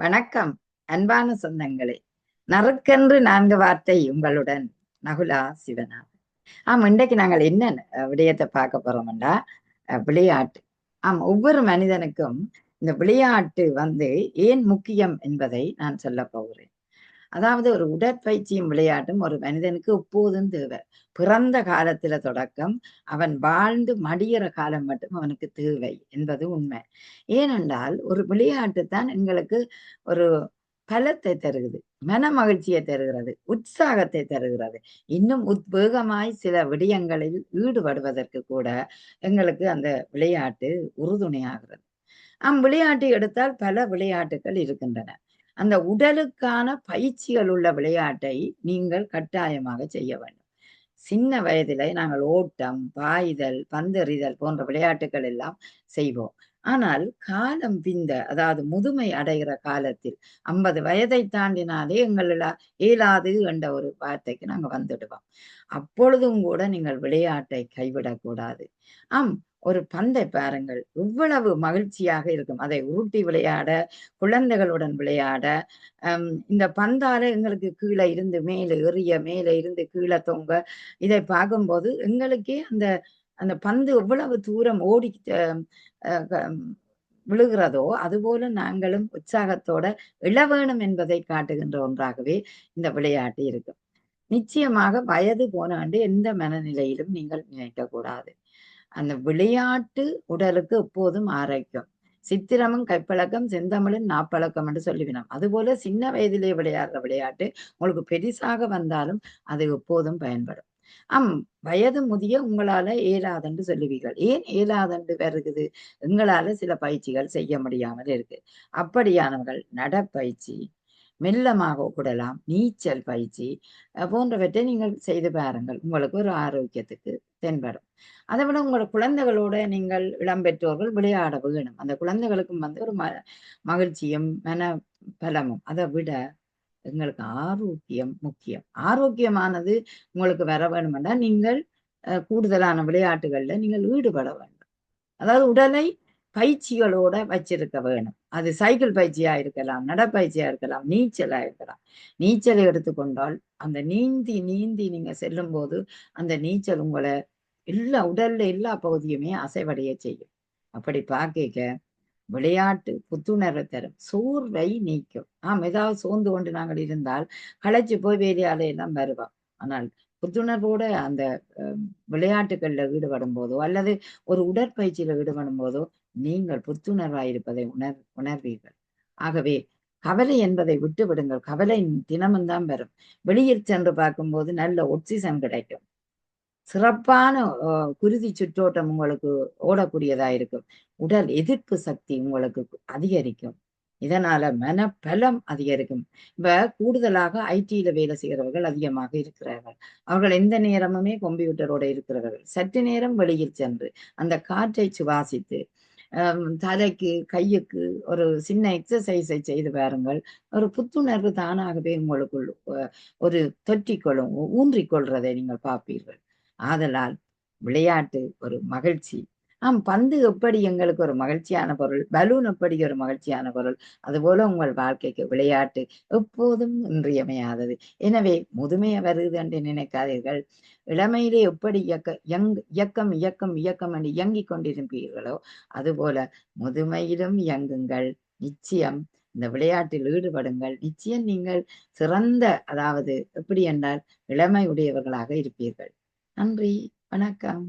வணக்கம். அன்பான சொந்தங்களே நறுக்கென்று நான்கு வார்த்தை உங்களுடன் நகுலா சிவனா ஆம் இன்றைக்கு நாங்கள் என்ன விடயத்தை பார்க்க போறோம்டா விளையாட்டு. ஆம் ஒவ்வொரு மனிதனுக்கும் இந்த விளையாட்டு வந்து ஏன் முக்கியம் என்பதை நான் சொல்ல போகிறேன். அதாவது ஒரு உடற்பயிற்சியும் விளையாட்டும் ஒரு மனிதனுக்கு எப்போதும் தேவை. பிறந்த காலத்துல தொடக்கம் அவன் வாழ்ந்து மடியிற காலம் மட்டும் அவனுக்கு தேவை என்பது உண்மை. ஏனென்றால் ஒரு விளையாட்டு தான் எங்களுக்கு ஒரு பலத்தை தருகிறது மன மகிழ்ச்சியை தருகிறது உற்சாகத்தை தருகிறது. இன்னும் உத்வேகமாய் சில விடயங்களில் ஈடுபடுவதற்கு கூட எங்களுக்கு அந்த விளையாட்டு உறுதுணையாகிறது. அம் விளையாட்டு எடுத்தால் பல விளையாட்டுகள் இருக்கின்றன. அந்த உடலுக்கான பயிற்சிகள் உள்ள விளையாட்டை நீங்கள் கட்டாயமாக செய்ய வேண்டும். சின்ன வயதிலே நாங்கள் ஓட்டம் பாய்தல் பந்தெறிதல் போன்ற விளையாட்டுகள் எல்லாம் செய்வோம். ஆனால் காலம் பிந்த அதாவது முதுமை அடைகிற காலத்தில் ஐம்பது வயதை தாண்டினாலே எங்கள இயலாது என்ற ஒரு வார்த்தைக்கு நாங்க வந்துடுவோம். அப்பொழுதும் கூட நீங்கள் விளையாட்டை கைவிடக்கூடாது. ஆம் ஒரு பந்தை பாருங்கள். இவ்வளவு மகிழ்ச்சியாக இருக்கும். அதை உருட்டி விளையாட குழந்தைகளுடன் விளையாட ஹம், இந்த பந்தால எங்களுக்கு கீழே இருந்து மேலே எறிய மேலே இருந்து கீழே தொங்க இதை பார்க்கும்போது எங்களுக்கே அந்த அந்த பந்து எவ்வளவு தூரம் ஓடி அஹ், விழுகிறதோ அதுபோல நாங்களும் உற்சாகத்தோட இழ வேணும் என்பதை காட்டுகின்ற ஒன்றாகவே இந்த விளையாட்டு இருக்கும் நிச்சயமாக வயது போனாண்டு எந்த மனநிலையிலும் நீங்கள் நினைக்க கூடாது அந்த விளையாட்டு உடலுக்கு எப்போதும் ஆரோக்கியம். சித்திரமும் கைப்பழக்கம் செந்தமிழும் நாப்பழக்கம் என்று சொல்லிவினோம் அதுபோல சின்ன வயதிலே விளையாடுற விளையாட்டு உங்களுக்கு பெரிசாக வந்தாலும் அது எப்போதும் பயன்படும். ஆம் வயது முதிய உங்களால ஏலாதண்டு சொல்லுவீர்கள். ஏன் ஏலாதண்டு வருகுது எங்களால சில பயிற்சிகள் செய்ய முடியாமல் இருக்கு. அப்படியானவர்கள் நடப்பயிற்சி மெல்லமாக கூடலாம் நீச்சல் பயிற்சி போன்றவற்றை நீங்கள் செய்து பாருங்கள். உங்களுக்கு ஒரு ஆரோக்கியத்துக்கு தென்படும். அதை விட உங்களோட குழந்தைகளோட நீங்கள் இளம்பெற்றோர்கள் விளையாட வேணும். அந்த குழந்தைகளுக்கும் வந்து ஒரு ம மகிழ்ச்சியும் மன பலமும் அதை விட எங்களுக்கு ஆரோக்கியம் முக்கியம். ஆரோக்கியமானது உங்களுக்கு வர வேணுமென்னா நீங்கள் கூடுதலான விளையாட்டுகள்ல நீங்கள் ஈடுபட வேண்டும். அதாவது உடலை பயிற்சிகளோட வச்சிருக்க வேணும். அது சைக்கிள் பயிற்சியா இருக்கலாம் நடப்பயிற்சியா இருக்கலாம் நீச்சலா இருக்கலாம். நீச்சலை எடுத்துக்கொண்டால் அந்த நீந்தி நீந்தி நீங்க செல்லும் போது அந்த நீச்சல் உங்களை எல்லா உடல்ல எல்லா பகுதியுமே அசைவடைய செய்யும். அப்படி பார்க்க விளையாட்டு புத்துணர்வை தரும். சோர்வை நீக்கும். ஆம் ஏதாவது சோர்ந்து கொண்டு நாங்கள் இருந்தால் களைச்சு போய் வேலையாலையெல்லாம் வருவோம். ஆனால் புத்துணர்வோட அந்த விளையாட்டுகளில் விளையாட்டுகள்ல ஈடுபடும் போதோ அல்லது ஒரு உடற்பயிற்சியில ஈடுபடும் போதோ நீங்கள் புத்துணர்வாயிருப்பதை உணர் உணர்வீர்கள். ஆகவே கவலை என்பதை விட்டு விடுங்கள் கவலை தினமும் தான் வரும். வெளியில் சென்று பார்க்கும்போது நல்ல ஒக்சிஜன் கிடைக்கும். சிறப்பான குருதி சுற்றோட்டம் உங்களுக்கு ஓடக்கூடியதா இருக்கும். உடல் எதிர்ப்பு சக்தி உங்களுக்கு அதிகரிக்கும். இதனால மனபலம் அதிகரிக்கும். இப்ப கூடுதலாக ஐடியில வேலை செய்கிறவர்கள் அதிகமாக இருக்கிறார்கள். அவர்கள் எந்த நேரமுமே கம்ப்யூட்டரோட இருக்கிறவர்கள். சற்று நேரம் வெளியில் சென்று அந்த காற்றை சுவாசித்து தலைக்கு கையுக்கு ஒரு சின்ன எக்ஸசைஸை செய்து பாருங்கள். ஒரு புத்துணர்வு தானாகவே உங்களுக்குள் ஒரு தொற்றிக்கொள்ளும் ஊன்றிக் கொள்றதை நீங்கள் பார்ப்பீர்கள். ஆதலால் விளையாட்டு ஒரு மகிழ்ச்சி. ஆம் பந்து எப்படி எங்களுக்கு ஒரு மகிழ்ச்சியான பொருள்? பலூன் எப்படி ஒரு மகிழ்ச்சியான பொருள்? அதுபோல உங்கள் வாழ்க்கைக்கு விளையாட்டு எப்போதும் இன்றியமையாதது. எனவே முதுமையை வருது என்று நினைக்காதீர்கள். இளமையிலே எப்படி இயக்க யங் இயக்கம் இயக்கம் இயக்கம் என்று இயங்கிக் கொண்டிருப்பீர்களோ அதுபோல முதுமையிலும் இயங்குங்கள். நிச்சயம் இந்த விளையாட்டில் ஈடுபடுங்கள். நிச்சயம் நீங்கள் சிறந்த அதாவது எப்படி என்றால் இளமை உடையவர்களாக இருப்பீர்கள். நன்றி. வணக்கம்.